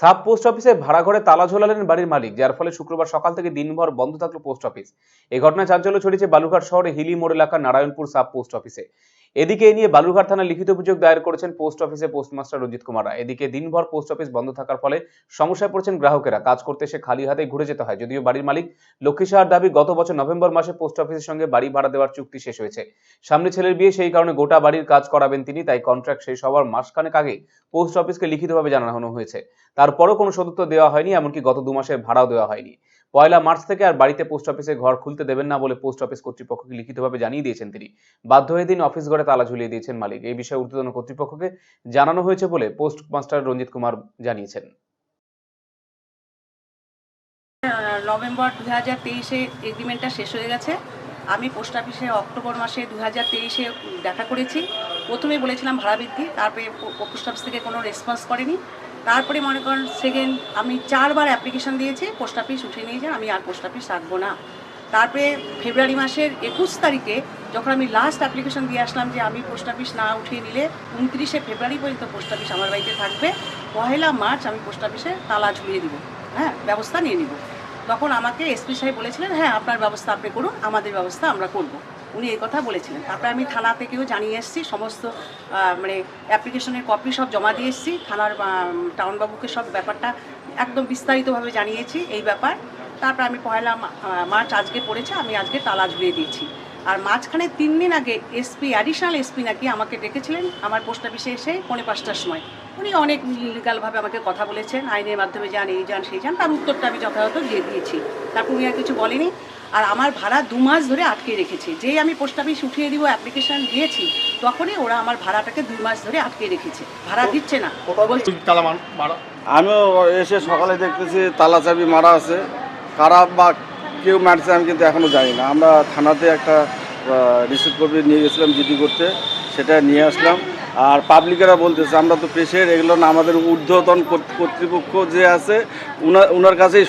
Sub post অফিসে ভাড়া ঘরে তালা ঝোলালেন বাড়ির মালিক, যার ফলে শুক্রবার সকাল থেকে দিনভর বন্ধ থাকল পোস্ট অফিস। এই ঘটনায় চাঞ্চল্য ছড়িয়েছে বালুঘাট শহরে হিলি মোড় এলাকার নারায়ণপুর সাব পোস্ট অফিসে। এদিকে নিয়ে বালুরঘাট থানায় লিখিত অভিযোগ দায়ের করেছেন পোস্ট অফিসে পোস্টমাস্টার রঞ্জিত কুমার। এদিকে দিনভর পোস্ট অফিস বন্ধ থাকার ফলে সমস্যায় পড়ছেন গ্রাহকেরা। কাজ করতে এসে খালি হাতে ঘুরে যেতে হয়, যদিও বাড়ির মালিক লক্ষ্মী সাহার দাবি গত বছর নভেম্বর মাসে পোস্ট অফিসের সঙ্গে বাড়ি ভাড়া দেওয়ার চুক্তি শেষ হয়েছে। সামনে ছেলের বিয়ে, সেই কারণে গোটা বাড়ির কাজ করাবেন তিনি, তাই কন্ট্রাক্ট শেষ হওয়ার মাসখানেক আগে পোস্ট অফিসকে লিখিতভাবে জানানো হয়েছে। তারপরও কোনো সদুত্তর দেওয়া হয়নি, এমনকি গত দু মাসের ভাড়াও দেওয়া হয়নি। পয়লা মার্চ থেকে আর বাড়িতে পোস্ট অফিসে ঘর খুলতে দেবেন না বলে পোস্ট অফিস কর্তৃপক্ষকে লিখিতভাবে জানিয়ে দিয়েছেন তিনি। বাধ্য হয়ে দিন অফিস ঘরে তালা ঝুলিয়ে দিয়েছেন মালিক। এই বিষয়ে ঊর্ধ্বতন কর্তৃপক্ষকে জানানো হয়েছে বলে পোস্ট মাস্টার রঞ্জিত কুমার জানিয়েছেন। নভেম্বর দু হাজার তেইশে এগ্রিমেন্টটা শেষ হয়ে গেছে। আমি পোস্ট অফিসে অক্টোবর মাসে দু হাজার তেইশে দেখা করেছি। প্রথমে বলেছিলাম ভাড়া বৃদ্ধি, তারপরে পোস্ট অফিস থেকে কোনো রেসপন্স করেনি। তারপরে মনে করেন সেকেন্ড, আমি চারবার অ্যাপ্লিকেশন দিয়েছি, পোস্ট অফিস উঠে নিয়ে আমি আর পোস্ট অফিস রাখব না। তারপরে ফেব্রুয়ারি মাসের একুশ তারিখে যখন আমি লাস্ট অ্যাপ্লিকেশন দিয়ে আসলাম যে আমি পোস্ট অফিস না উঠিয়ে নিলে উনত্রিশে ফেব্রুয়ারি পর্যন্ত পোস্ট অফিস আমার বাড়িতে থাকবে, পহেলা মার্চ আমি পোস্ট অফিসে তালা ঝুলিয়ে দিব হ্যাঁ ব্যবস্থা নিয়ে নিব। তখন আমাকে এসপি সাহেব বলেছিলেন হ্যাঁ আপনার ব্যবস্থা আপনি করুন, আমাদের ব্যবস্থা আমরা করব। উনি এই কথা বলেছিলেন। তারপরে আমি থানা থেকেও জানিয়ে এসেছি, সমস্ত মানে অ্যাপ্লিকেশনের কপি সব জমা দিয়ে এসেছি, থানার টাউনবাবুকে সব ব্যাপারটা একদম বিস্তারিতভাবে জানিয়েছি, এই ব্যাপার। তারপর আমি পয়লা মার্চ আজকে পড়েছে, আমি আজকে তালা ঝুলিয়ে দিয়েছি। আর মাঝখানে তিন দিন আগে এসপি অ্যাডিশনাল এসপি নাকি আমাকে ডেকেছিলেন আমার পোস্ট অফিসে এসে পৌনে পাঁচটার সময়। উনি অনেক লিগালভাবে আমাকে কথা বলেছেন আইনের মাধ্যমে যান এই যান সেই যান তার উত্তরটা আমি যথাযথ দিয়ে দিয়েছি। তারপর উনি আর কিছু বলেনি। আর আমার ভাড়া দু মাস ধরে আটকে রেখেছে। যেই আমি পোস্ট অফিস উঠিয়ে দিব অ্যাপ্লিকেশন দিয়েছি তখনই ওরা আমার ভাড়াটাকে দু মাস ধরে আটকে রেখেছে। ভাড়া দিচ্ছে না। বলছে তালা মারা আমিও এসে সকালে দেখতেছি তালা চাবি মারা আছে। কারা বা কেউ মারছে, আমি কিন্তু এখনও জানি না। আমরা থানাতে একটা রিসিভ কপি নিয়ে গেছিলাম জিডি করতে, সেটা নিয়ে আসলাম। আর পাবলিকেরা বলতেছে, আমরা তো পেশের, এগুলো না আমাদের ঊর্ধ্বতন কর্তৃপক্ষ যে আছে উনার ওনার কাছেই